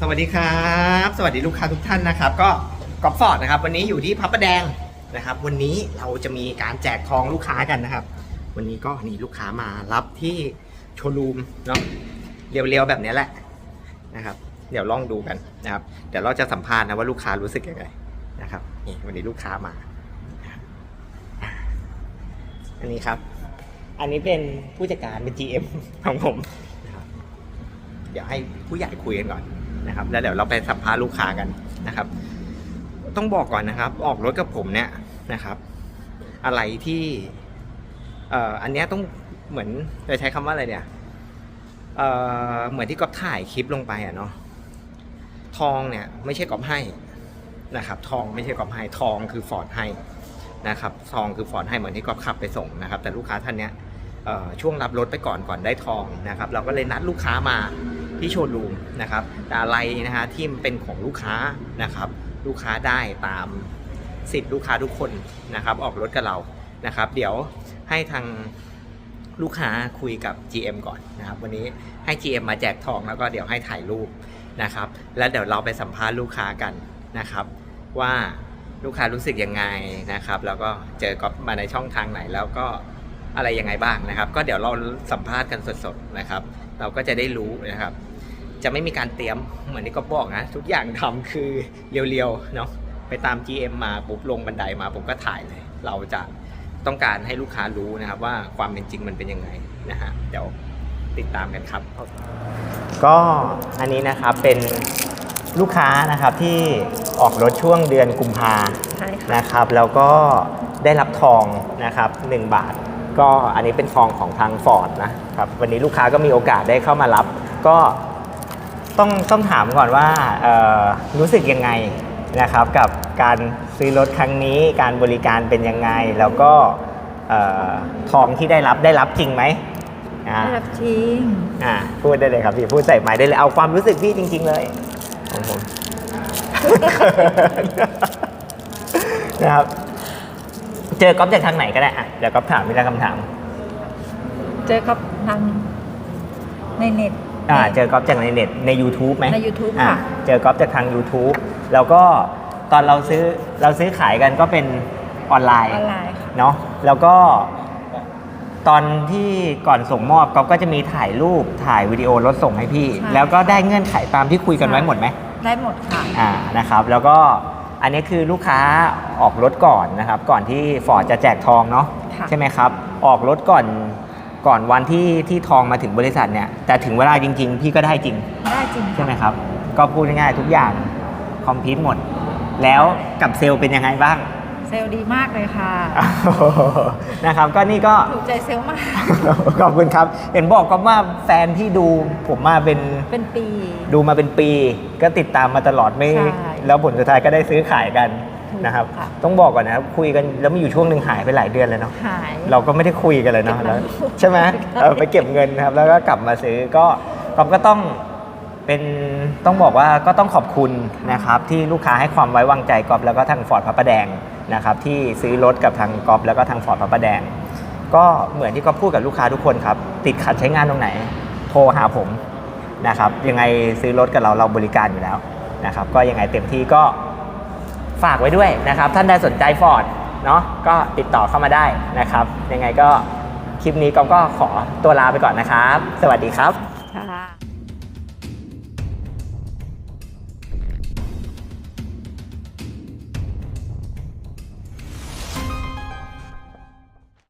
สวัสดีครับ สวัสดีลูกค้าทุกท่านนะครับ ก็กอล์ฟฟอร์ดนะครับ วันนี้อยู่ที่พระประแดงนะครับ วันนี้เราจะมีการแจกทองลูกค้ากันนะครับ วันนี้ก็นี่ลูกค้ามารับที่โชว์รูมเนาะเรียวๆแบบนี้แหละนะครับ เดี๋ยวลองดูกันนะครับ เดี๋ยวเราจะสัมภาษณ์นะว่าลูกค้ารู้สึกยังไงนะครับนี่วันนี้ลูกค้ามา อันนี้ครับ อันนี้เป็นผู้จัดการเป็น GM ของผมนะครับเดี๋ยวให้ผู้ใหญ่คุยกันก่อน นะครับ แล้วเดี๋ยวเราไปสัมภาษณ์ลูกค้ากันนะครับ ต้องบอกก่อนนะครับ ออกรถกับผมเนี่ยนะครับ อะไรที่เอ่ออันนี้ต้องเหมือนจะใช้คำว่าอะไรเนี่ยเอ่อเหมือนที่ก๊อฟถ่ายคลิปลงไปอะเนาะทองเนี่ยไม่ใช่ก๊อฟให้นะครับ ทองไม่ใช่ก๊อฟให้ทองคือฟอร์ดให้นะครับทองคือฟอร์ดให้เหมือนที่ก๊อฟขับไปส่งนะครับ แต่ลูกค้าท่านเนี้ยช่วงรับรถไปก่อนก่อนได้ทองนะครับ เราก็เลยนัดลูกค้ามา ที่โชว์รูมนะครับแต่อะไรนะฮะที่มันเป็นของลูกค้านะครับลูกค้าได้ตามสิทธิ์ลูกค้าทุกคนนะครับออกรถกับเรานะครับ เดี๋ยวให้ทางลูกค้าคุยกับ GM ก่อนนะครับวันนี้ให้ GM มาแจกทองแล้วก็เดี๋ยวให้ถ่ายรูปนะครับ แล้วเดี๋ยวเราไปสัมภาษณ์ลูกค้ากันนะครับ ว่าลูกค้ารู้สึกยังไงนะครับ แล้วก็เจอก๊อฟมาในช่องทางไหนแล้วก็อะไรยังไงบ้างนะครับ ก็เดี๋ยวเราสัมภาษณ์กันสดๆนะครับ เราก็จะได้รู้นะครับ จะไม่มีการเตรียมเหมือนที่ก็บอกนะ ทุกอย่างทำคือเรียวๆเนาะไปตาม GM มาปุ๊บลงบันไดมาผมก็ถ่ายเลย เราจะต้องการให้ลูกค้ารู้นะครับ ว่าความเป็นจริงมันเป็นยังไงนะฮะเดี๋ยวติดตามกันครับ ก็อันนี้นะครับเป็นลูกค้านะครับที่ออกรถช่วงเดือนกุมภาใช่ค่ะนะครับ แล้วก็ได้รับทองนะครับ 1 บาท ก็อันนี้เป็นทองของทางฟอร์ดนะครับ วันนี้ลูกค้าก็มีโอกาสได้เข้ามารับ ก็ ต้องต้องถามก่อนว่าเอ่อรู้สึกยังไงนะครับกับการซื้อรถครั้งนี้การบริการเป็นยังไง แล้วก็เอ่อทองที่ได้รับได้รับจริงไหมอ่าได้รับจริงอ่าพูดได้เลยครับพี่พูดใส่ไม้ได้เลยเอาความรู้สึกพี่จริง ๆ เลยของผมนะครับเจอก๊อฟจากทางไหนก็ได้อะเดี๋ยวก๊อฟถามมีแล้วคำถาม เจอกับทางในเน็ต อ่าเจอก๊อฟจากในเน็ตใน YouTube ไหมใน YouTube อ่าค่ะ เจอก๊อฟจากทาง YouTube แล้วก็ตอนเราซื้อเราซื้อขายกันก็เป็นออนไลอน์อนไลน์ค่ะ เนาะแล้วก็ ตอนที่ก่อนส่งมอบก๊อฟก็จะมีถ่ายรูปถ่ายวิดีโอรถส่งให้พี่ ใช่แล้วก็ได้เงื่อนไขตามที่คุยกันไว้หมดไหม ได้หมดค่ะ อ่านะครับแล้วก็อันนี้คือลูกค้าออกรถก่อนนะครับ ก่อนที่ฟอร์ดจะแจกทองเนาะค่ะ ใช่ไหมครับ ออกรถก่อน ก่อนวันที่ที่ทองมาถึงบริษัทเนี่ยแต่ถึงเวลาจริง ๆ พี่ก็ได้จริงได้จริงใช่ไหมครับ ก็พูดง่ายๆทุกอย่างคอมพิวต์หมด แล้วกับเซลล์เป็นยังไงบ้าง เซลล์ดีมากเลยค่ะ นะครับก็นี่ก็ถูกใจเซลล์มาก ขอบคุณครับ เห็นบอกก็ว่าแฟนที่ดูผมมาเป็นเป็นปี ดูมาเป็นปี ก็ติดตามมาตลอดไม่ ใช่ แล้วผลสุดท้ายก็ได้ซื้อขายกันถูก นะครับค่ะต้องบอกก่อนนะครับคุยกันแล้วมีอยู่ช่วงหนึ่งหายไปหลายเดือนเลยเนาะหาย เราก็ไม่ได้คุยกันเลยเนาะเก็บแล้วเงินใช่ไหมเออไปเก็บเงินนะครับ แล้วก็กลับมาซื้อก็ก็ก็ต้องเป็นต้องบอกว่าก็ต้องขอบคุณนะครับที่ลูกค้าให้ความไว้วางใจกอบแล้วก็ทางฟอร์ดพระประแดงนะครับที่ซื้อรถกับทางกอบแล้วก็ทางฟอร์ดพระประแดง ก็เหมือนที่ก็พูดกับลูกค้าทุกคนครับ ติดขัดใช้งานตรงไหน โทรหาผมนะครับยังไงซื้อรถกับเราเราบริการอยู่แล้วนะครับก็ยังไงเต็มที่ก็ ฝากไว้ด้วยนะครับ ท่านใดสนใจฟอร์ดเนาะก็ติดต่อเข้ามาได้นะครับ ยังไงก็คลิปนี้ก็ก็ขอตัวลาไปก่อนนะครับ สวัสดีครับ